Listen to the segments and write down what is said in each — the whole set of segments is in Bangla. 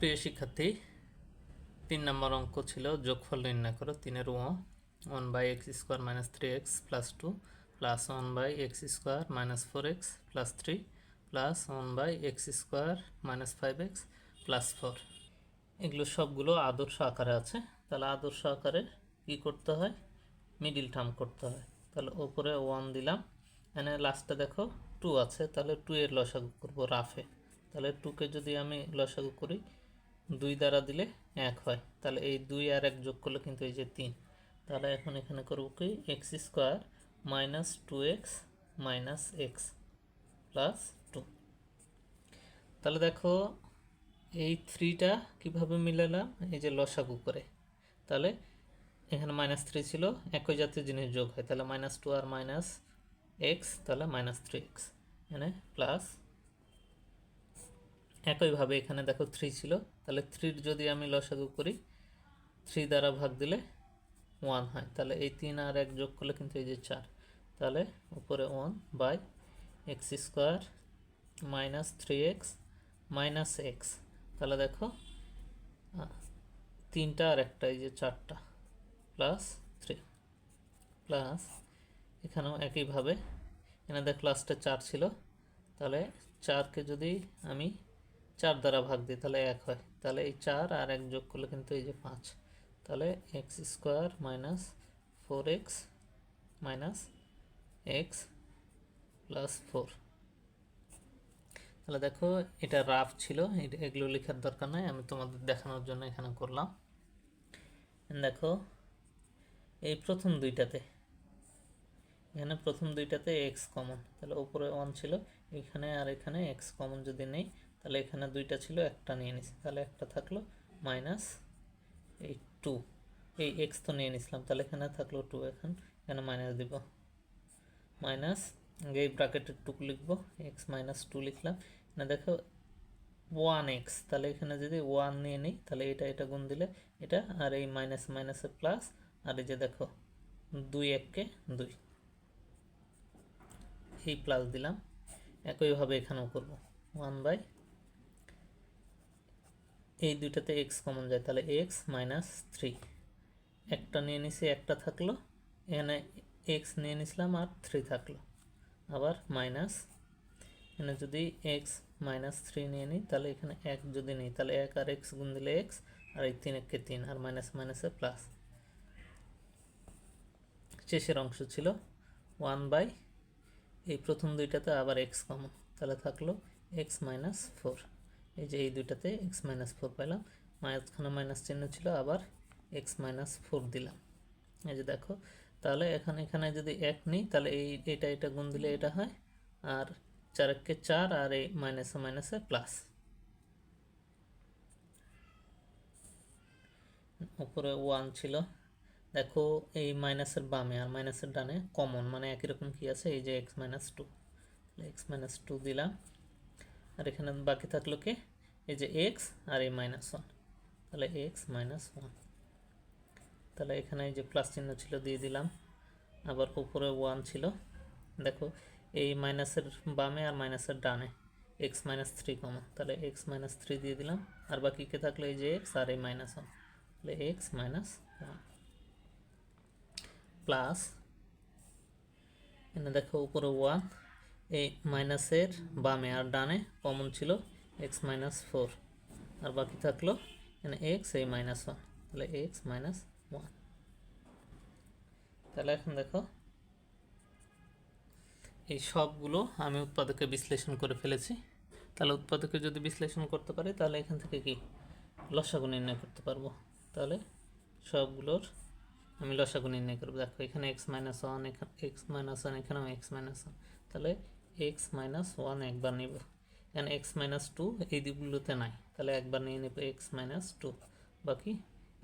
প্রিয় শিক্ষার্থী, তিন নম্বর অঙ্ক ছিল, যোগফল নির্ণয় করো, তিনের ও। One by X square minus three X plus two plus one by X square minus four X plus three plus one by X square minus five X plus four এগুলো সবগুলো আদর্শ আকারে আছে। তাহলে আদর্শ আকারে কী করতে হয়? মিডিল টার্ম করতে হয়। তাহলে ওপরে ওয়ান দিলাম। এখানে লাস্টে দেখো টু আছে। তাহলে টু এর লসাগু করব রাফে তাহলে টুকে যদি আমি লসাগু করি দুই দ্বারা দিলে এক হয়। তাহলে এই দুই আর এক যোগ করলে কিন্তু এই যে তিন। তাহলে এখন এখানে করব কি? X square minus two X minus X plus two. তাহলে দেখো, এই থ্রিটা কীভাবে মিলালাম? এই যে লসাগু করে। তাহলে এখানে মাইনাস থ্রি ছিল, একই জাতীয় জিনিস যোগ হয়। তাহলে মাইনাস টু আর মাইনাস এক্স, তাহলে মাইনাস থ্রি এক্স। এখানে প্লাস একইভাবে এখানে দেখো থ্রি ছিল। তাহলে থ্রির যদি আমি লসাগু করি থ্রি দ্বারা ভাগ দিলে ওয়ান হয়। তাহলে এই তিন আর এক যোগ করলে কিন্তু এই যে চার। তাহলে উপরে one by X square minus three X minus X তাহলে দেখো তিনটা আর একটা, এই যে চারটা প্লাস থ্রি প্লাস এখানেও একইভাবে, এখানে দেখ লাস্টে চার ছিল। তাহলে চারকে যদি আমি দ্বারা ভাগ দিই, তাহলে এক হয়। তাহলে এই চার আর এক যোগ করলে কিন্তু এই যে পাঁচ। তাহলে X square minus four X minus X plus four. তাহলে দেখো, এটা রাফ ছিল এগুলো লেখার দরকার নাই, আমি তোমাদের দেখানোর জন্য এখানে করলাম। দেখো, এই প্রথম দুইটাতে, এখানে প্রথম দুইটাতে এক্স কমন, তাহলে ওপরে ওয়ান ছিল, এখানে আর এখানে এক্স কমন যদি নেই তাহলে এখানে দুইটা ছিল, একটা নিয়ে নিছি। তাহলে একটা থাকল মাইনাস এই টু এই এক্স তো নিয়ে নিছিলাম, তাহলে এখানে থাকল টু এখন। এখানে মাইনাস দিব। মাইনাস এই ব্র্যাকেটের টুকু লিখব। এক্স মাইনাস টু লিখলাম। না, দেখো ওয়ান এক্স তাহলে এখানে যদি ওয়ান নিয়ে নিই, তাহলে এটা এটা গুণ দিলে এটা, আর এই মাইনাস মাইনাসে প্লাস আর এই যে দেখো, দুই এককে দুই। এই প্লাস দিলাম। একইভাবে এখানেও করব। ওয়ান বাই এই দুইটাতে এক্স কমন যায়, তাহলে এক্স মাইনাস থ্রি একটা নিয়ে নিছি, একটা থাকল। এখানে এক্স নিয়ে নিছিলাম আর থ্রি থাকল। আবার মাইনাস এখানে যদি এক্স মাইনাস থ্রি নিয়ে নিই, তাহলে এখানে এক যদি নিই, তাহলে এক আর এক্স গুণ দিলে এক্স আর এই তিন এককে তিন, আর মাইনাস মাইনাসে প্লাস শেষের অংশ ছিল ওয়ান বাই এই প্রথম দুইটাতে আবার এক্স কমন তাহলে থাকল এক্স মাইনাস ফোর এই যে এই দুইটাতে এক্স মাইনাস ফোর পেলাম মাঝখানে মাইনাস চিহ্ন ছিল, আবার এক্স মাইনাস ফোর দিলাম। এই যে দেখো, তাহলে এখন এখানে যদি এক নিই, তাহলে এই, এটা এটা গুণ দিলে এটা হয়, আর চার এককে চার, আর এই মাইনাসে মাইনাসে প্লাস উপরে ওয়ান ছিল। দেখো, এই মাইনাসের বামে আর মাইনাসের ডানে কমন মানে একই রকম কি আছে, এই যে X minus two X minus two দিলাম। আর এখানে বাকি থাকল কি? এই যে এক্স আর এই মাইনাস ওয়ান তাহলে এক্স মাইনাস ওয়ান তাহলে এখানে এই যে প্লাস চিহ্ন ছিল, দিয়ে দিলাম। আবার উপরে ওয়ান ছিল। দেখো, এই মাইনাসের বামে আর মাইনাসের ডানে। এক্স মাইনাস থ্রি কমন তাহলে এক্স মাইনাস থ্রি দিয়ে দিলাম। আর বাকি কে থাকল? এই যে এক্স আর এই মাইনাস ওয়ান তাহলে এক্স মাইনাস ওয়ান প্লাস এখানে দেখো উপরে ওয়ান এই মাইনাসের বামে আর ডানে কমন ছিল এক্স মাইনাস ফোর আর বাকি থাকল এখানে এক্স এই মাইনাস ওয়ান তাহলে এক্স মাইনাস ওয়ান তাহলে এখন দেখো, এই সবগুলো আমি উৎপাদকে বিশ্লেষণ করে ফেলেছি। তাহলে উৎপাদকে যদি বিশ্লেষণ করতে পারি, তাহলে এখান থেকে কি? লসাগু নির্ণয় করতে পারব। তাহলে সবগুলোর আমি লসাগু নির্ণয় করব। দেখো, এখানে এক্স মাইনাস ওয়ান এখানে এক্স মাইনাস ওয়ান এখানেও এক্স মাইনাস ওয়ান তাহলে এক্স মাইনাস ওয়ান একবার নিব। এখানে এক্স মাইনাস টু এই দিকগুলোতে নাই। তাহলে একবার নিয়ে নেব এক্স মাইনাস টু বাকি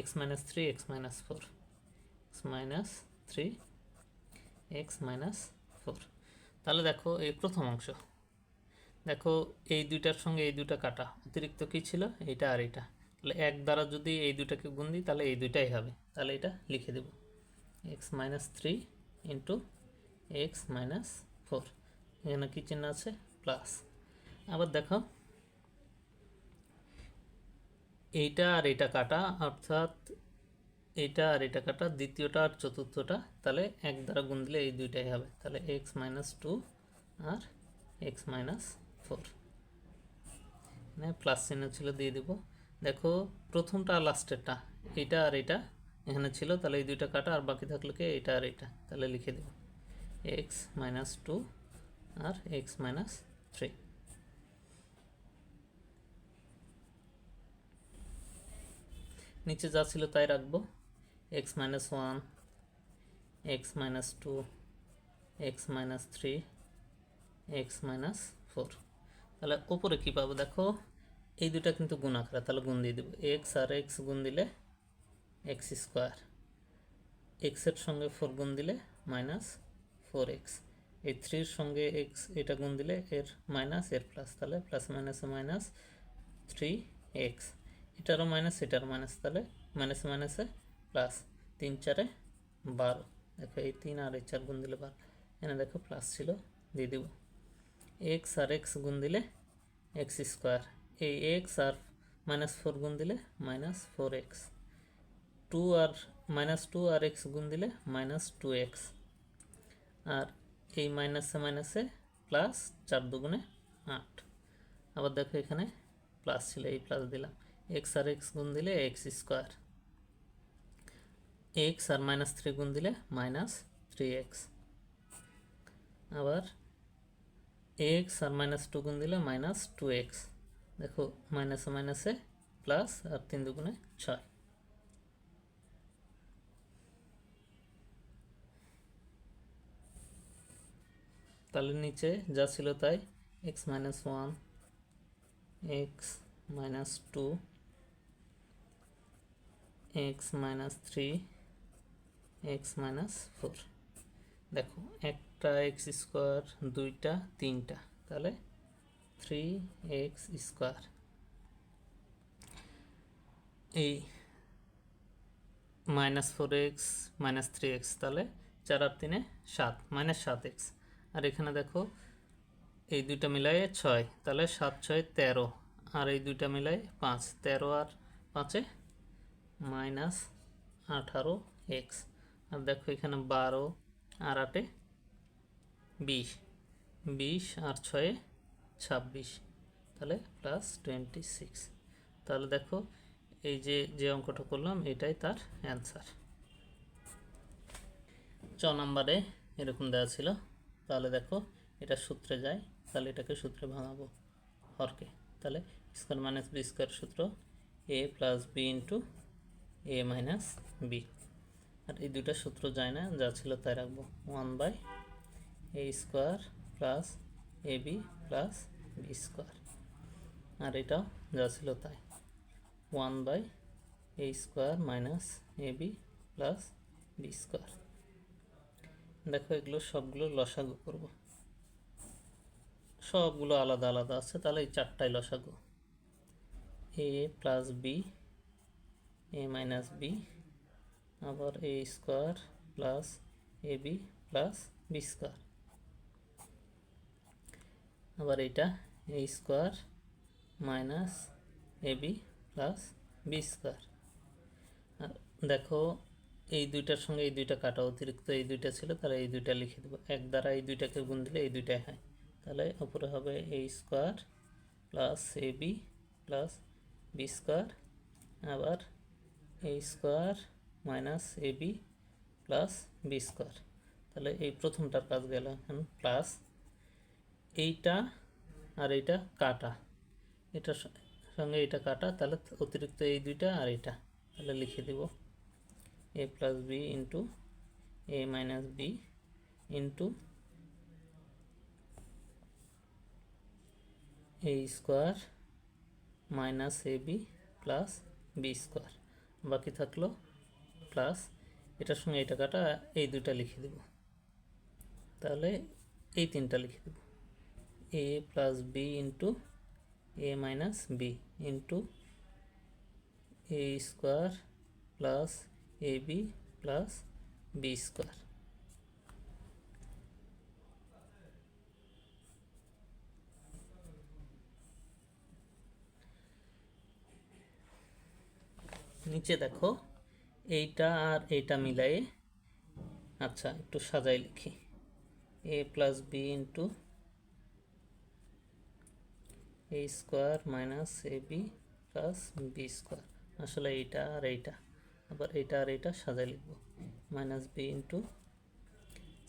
X minus three X minus four X minus three X minus four তাহলে দেখো এই প্রথম অংশ। দেখো এই দুইটার সঙ্গে এই দুইটা কাটা। অতিরিক্ত কী ছিল? এইটা আর এইটা। তাহলে এক দ্বারা যদি এই দুইটাকে গুণ দিই, তাহলে এই দুইটাই হবে। তাহলে এটা লিখে দেব। X minus three into X minus four এখানে কী চিহ্ন আছে প্লাস আবার দেখো, এইটা আর এটা কাটা, অর্থাৎ এইটা আর এটা কাটা, দ্বিতীয়টা আর চতুর্থটা, তাহলে এক দ্বারা গুণ দিলে এই দুইটাই হবে, তাহলে এক্স মাইনাস টু আর এক্স মাইনাস ফোর এখানে প্লাস চিহ্ন ছিল, দিয়ে দিব। দেখো, প্রথমটা আর লাস্টেরটা এটা আর এটা এখানে ছিল, তাহলে এই দুইটা কাটা, আর বাকি থাকলে কি এটা আর এটা, তাহলে লিখে দেব। এক্স মাইনাস টু আর এক্স মাইনাস থ্রি নিচে যা ছিল তাই রাখব। X minus one X minus two X minus three X minus four তাহলে ওপরে কী পাবো দেখো? এই দুটা কিন্তু গুণ আকারে তাহলে গুণ দিয়ে দেবো। এক্স আর এক্স গুণ দিলে এক্স স্কোয়ার এক্সের সঙ্গে ফোর গুণ দিলে মাইনাস ফোর এক্স এই থ্রির সঙ্গে এক্স এটা গুণ দিলে এর মাইনাস এর প্লাস তাহলে প্লাস মাইনাসে মাইনাস থ্রি এক্স এটারও মাইনাস এটার মাইনাস তাহলে মাইনাসে মাইনাসে প্লাস তিন চারে বারো। দেখো এই তিন আর এই চার গুণ দিলে বারো। এনে দেখো প্লাস ছিল, দিয়ে দেবো। এক্স আর এক্স গুণ দিলে এক্স স্কোয়ার এই এক্স আর মাইনাস ফোর গুণ দিলে মাইনাস ফোর এক্স টু আর মাইনাস টু আর এক্স গুণ দিলে মাইনাস টু এক্স আর এই মাইনাসে মাইনাসে প্লাস চার দুগুণে আট। আবার দেখো এখানে প্লাস ছিল, এই প্লাস দিলাম। এক্স আর এক্স গুণ দিলে এক্স স্কোয়ার এক্স আর মাইনাস থ্রি গুণ দিলে মাইনাস থ্রি এক্স আবার এক্স আর মাইনাস টু গুণ দিলে মাইনাস টু এক্স দেখো মাইনাসে মাইনাসে প্লাস আর তিন দুগুণে ছয়। তাহলে নিচে যা ছিল তাই X minus one X minus two X minus three X minus four দেখো, একটা এক্স স্কোয়ার দুইটা, তিনটা। তাহলে থ্রি এক্স স্কোয়ার এই minus four X minus three X তাহলে চার আর তিনে সাত মাইনাস সাত এক্স আর এখানে দেখো, এই দুইটা মিলাই ছয়, তাহলে সাত, ছয়, তেরো। আর এই দুইটা মিলাই পাঁচ, তেরো আর পাঁচে মাইনাস আঠারো এক্স। আর দেখো এখানে বারো আর আটে বিশ। বিশ আর ছয়ে ছাব্বিশ, তাহলে প্লাস টোয়েন্টি সিক্স। তাহলে দেখো, এই যে যে অঙ্কটা করলাম, এটাই তার অ্যান্সার। চ নাম্বারে এরকম দেওয়া ছিল। তাহলে দেখো, এটা সূত্রে যায়, তাহলে এটাকে সূত্রে ভাঙাবো। হরকে। তাহলে স্কোয়ার মাইনাস বি স্কোয়ার সূত্র A plus B into A minus B আর এই দুটা সূত্র যায় না, যা ছিল তাই রাখব। One by A square plus A B plus B square আর এটাও যা ছিল তাই। One by A square minus A B plus B square দেখো, এগুলো সবগুলো লসাগু করব। সবগুলো আলাদা আলাদা আছে, তাহলে এই চারটাই লসাগু। A plus B, A minus B, আবার A square plus A B plus B square. আবার এটা A square minus A B plus B square. আর দেখো এই দুইটার সঙ্গে এই দুইটা কাটা অতিরিক্ত, এই দুইটা ছিল, তাহলে এই দুইটা লিখে দেবো। এক দ্বারা এই দুইটাকে গুণ দিলে এই দুইটাই হয়। তাহলে উপরে হবে A square plus A B plus B square আবার A square minus A B plus B square তাহলে এই প্রথমটার কাজ গেল এখন প্লাস এইটা আর এইটা কাটা। এটার সঙ্গে এটা কাটা, তাহলে অতিরিক্ত এই দুইটা আর এটা তাহলে লিখে দেব। A plus B into A minus B into A square minus A B plus B square বাকি থাকল প্লাস এটার সঙ্গে এটা কাটা, এই দুটা লিখে দেব। তাহলে এই তিনটা লিখে দেব। A plus B into A minus B into A square plus A B plus B square নিচে দেখো, এইটা আর এইটা মিলাই আচ্ছা একটু সাজাই লিখি। A plus B into A square minus A B plus B square আসলে এইটা আর এইটা। আবার এইটা আর এইটা সাজাই লিখব। Minus B into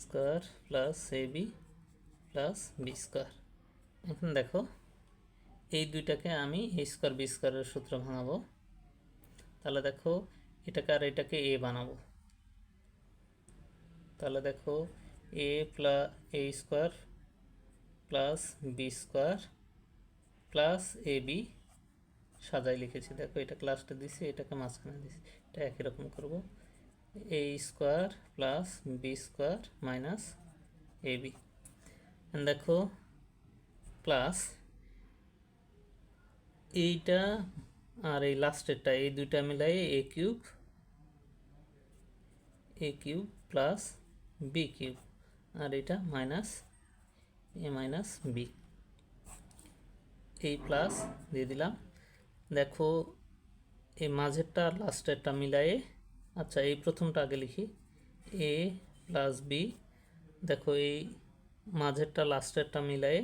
square plus A B plus B square এখন দেখো, এই দুইটাকে আমি এ স্কোয়ার বি স্কোয়ারের সূত্র ভাঙাবো। তাহলে দেখো, এটাকে আর এটাকে এ বানাবো। তাহলে দেখো A plus A square plus B square plus A B সাজাই লিখেছি। দেখো এটা ক্লাসটা দিছি, এটাকে মাঝখানে দিছি। এটা একই রকম করব। A square plus B square minus A B দেখো প্লাস এইটা আর এই লাস্টেরটা এই দুইটা মিলাই A cube A cube plus B cube আর এটা মাইনাস এ মাইনাস বি এই প্লাস দিয়ে দিলাম। দেখো এই মাঝেরটা লাস্টেরটা মিলায়ে আচ্ছা এই প্রথমটা আগে লিখি। এ প্লাস বি দেখো এই মাঝেরটা, লাস্টেরটা মিলায়ে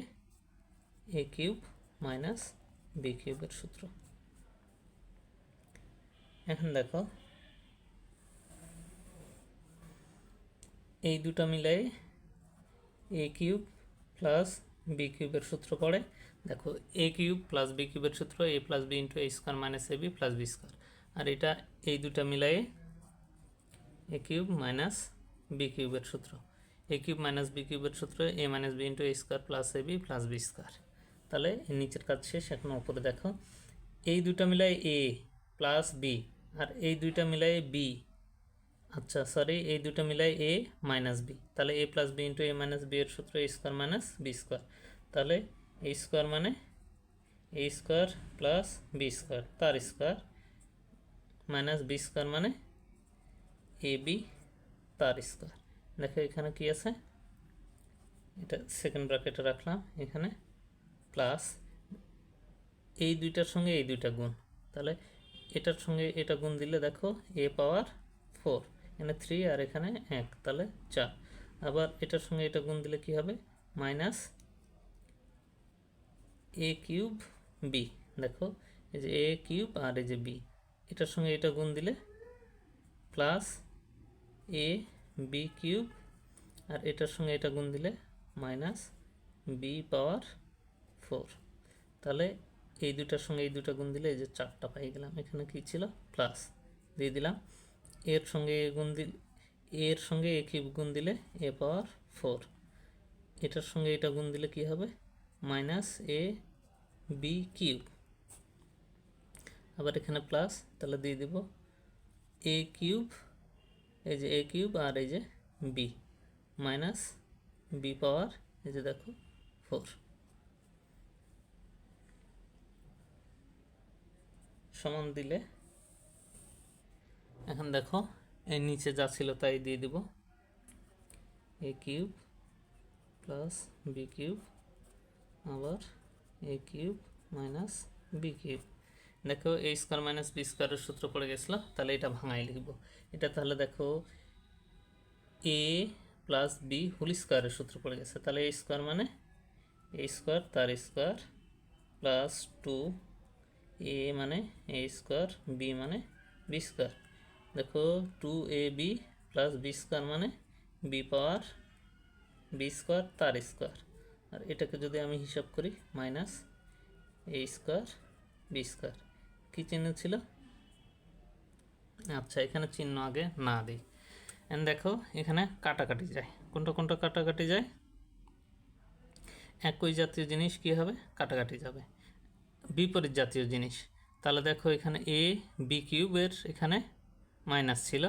এ কিউব মাইনাস বি কিউবের সূত্র। এখন দেখো, এই দুটা মিলাই এ কিউব প্লাস বি কিউবের সূত্র পড়ে। দেখো এ কিউব প্লাস বি কিউবের সূত্র A plus B into A square minus A B plus B square আর এটা এই দুটা মিলাই এ কিউব মাইনাস বি কিউবের সূত্র। এ কিউব মাইনাস বি কিউবের সূত্র A minus B into A square plus A B plus B square তাহলে নিচের কাজ শেষ, এখন উপরে দেখো। এই দুটা মিলাই এ প্লাস বি আর এই দুইটা মিলাই বি আচ্ছা সরি এই দুটো মিলাই এ মাইনাস বি তাহলে A plus B into A minus B এর সূত্র A square minus B square তাহলে এ স্কোয়ার মানে A square plus B square তার স্কোয়ার মাইনাস বি স্কোয়ার মানে এ বি তার স্কোয়ার দেখো এখানে কি আছে? এটা সেকেন্ড ব্র্যাকেটে রাখলাম, এখানে প্লাস এই দুইটার সঙ্গে এই দুইটা গুণ। তাহলে এটার সঙ্গে এটা গুণ দিলে দেখো এ পাওয়ার ফোর এখানে থ্রি আর এখানে এক, তাহলে চার। আবার এটার সঙ্গে এটা গুণ দিলে কি হবে? মাইনাস এ কিউব বি দেখো, এই যে এ কিউব আর এই যে বি এটার সঙ্গে এটা গুণ দিলে প্লাস এ বি কিউব আর এটার সঙ্গে এটা গুণ দিলে মাইনাস বি পাওয়ার ফোর তাহলে এই দুটার সঙ্গে এই দুটা গুণ দিলে এই যে চারটা পাই গেলাম। এখানে কি ছিল? প্লাস দিয়ে দিলাম। এর সঙ্গে এ গুণ দিল, এর সঙ্গে এ কিউব গুণ দিলে এ পাওয়ার ফোর এটার সঙ্গে এটা গুণ দিলে কি হবে? মাইনাস এ বি কিউব আবার এখানে প্লাস তাহলে দিয়ে দেব এ কিউব এই যে এ কিউব আর এই যে বি মাইনাস বি পাওয়ার এই যে দেখো ফোর সমান দিলে, এখন দেখো, এর নিচে যা ছিল তাই দিয়ে দিব। A cube plus B cube আবার A cube minus B cube দেখো এ স্কোয়ার মাইনাস বি স্কোয়ারের সূত্র পড়ে গেছিল, তাহলে এটা ভাঙাই লিখব। এটা তাহলে দেখো এ প্লাস বি হোল স্কোয়ারের সূত্র পড়ে গেছে। তাহলে এ স্কোয়ার মানে এ স্কোয়ার তার স্কোয়ার প্লাস টু এ মানে এ স্কোয়ার বি মানে বি স্কোয়ার দেখো two A B plus B square মানে বি পাওয়ার বি স্কোয়ার তার স্কোয়ার আর এটাকে যদি আমি হিসাব করি minus A square B square কী চিহ্ন ছিল? আচ্ছা এখানে চিহ্ন আগে না দিই। এন দেখো, এখানে কাটাকাটি যায়। কোনটা কোনটা কাটাকাটি যায়? একই জাতীয় জিনিস কী হবে? কাটাকাটি যাবে। বিপরীত জাতীয় জিনিস। তাহলে দেখো, এখানে এ বি কিউবের এখানে মাইনাস ছিল।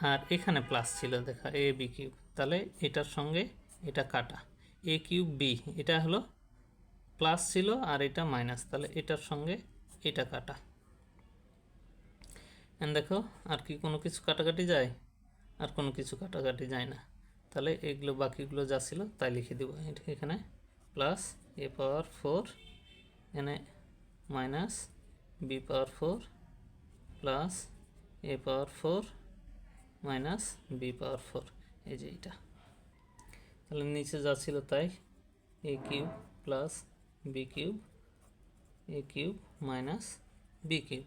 আর এখানে প্লাস ছিল, দেখা এ বি কিউব তাহলে এটার সঙ্গে এটা কাটা। এ কিউব বি এটা হলো প্লাস ছিল আর এটা মাইনাস তাহলে এটার সঙ্গে এটা কাটা। এন দেখো, আর কি কোনো কিছু কাটাকাটি যায়? আর কোনো কিছু কাটাকাটি যায় না। তাহলে এগুলো বাকিগুলো যা ছিল তাই লিখে দেবো। এখানে প্লাস এ পাওয়ার ফোর এখানে minus B power four plus A power four minus B power four এই যে এইটা। তাহলে নিচে যা ছিল তাই A cube plus B cube A cube minus B cube.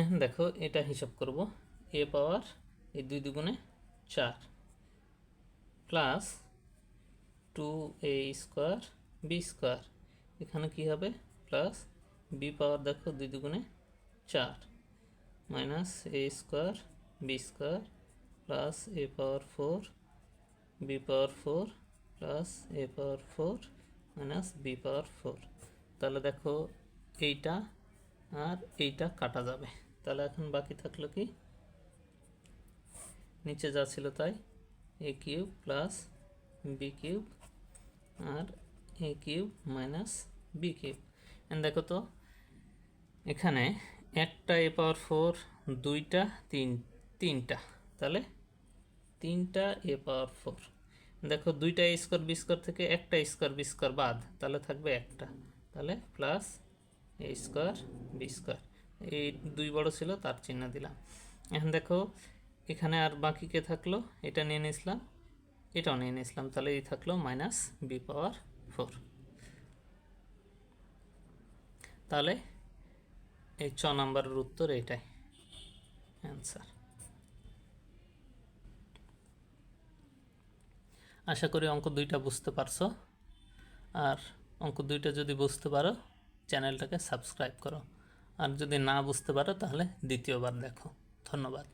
এখন দেখো, এটা হিসাব করব এ পাওয়ার এই দুই দুগুণে চার plus two A square B square এখানে কি হবে? প্লাস বি পাওয়ার দেখো, দুই দুগুণে চার minus A square B square plus A power four B power four plus A power four minus B power four তাহলে দেখো এইটা আর এইটা কাটা যাবে। তাহলে এখন বাকি থাকল কি? নিচে যা ছিল তাই A cube plus B cube R A cube minus B cube দেখো তো, এখানে একটা এ পাওয়ার ফোর দুইটা, তিন, তিনটা। তাহলে তিনটা এ পাওয়ার ফোর। দেখো দুইটা স্কোয়ার বি স্কোয়ার থেকে একটা স্কোয়ার বি স্কোয়ার বাদ, তাহলে থাকবে একটা। তাহলে plus A square B square. এই দুই বড় ছিল, তার চিহ্ন দিলাম। এখন দেখো এখানে আর বাকি কে থাকল? এটা নিয়ে নিয়েছিলাম, এটাও নিয়ে নিয়েছিলাম। তাহলে এই থাকল মাইনাস বি পাওয়ার ফোর তাহলে এই ছ নম্বরের উত্তর এটাই। অ্যান্সার আশা করি অঙ্ক দুইটা বুঝতে পারছ। আর অঙ্ক দুইটা যদি বুঝতে পারো, চ্যানেলটাকে সাবস্ক্রাইব করো। আর যদি না বুঝতে পারো, তাহলে দ্বিতীয়বার দেখো। ধন্যবাদ।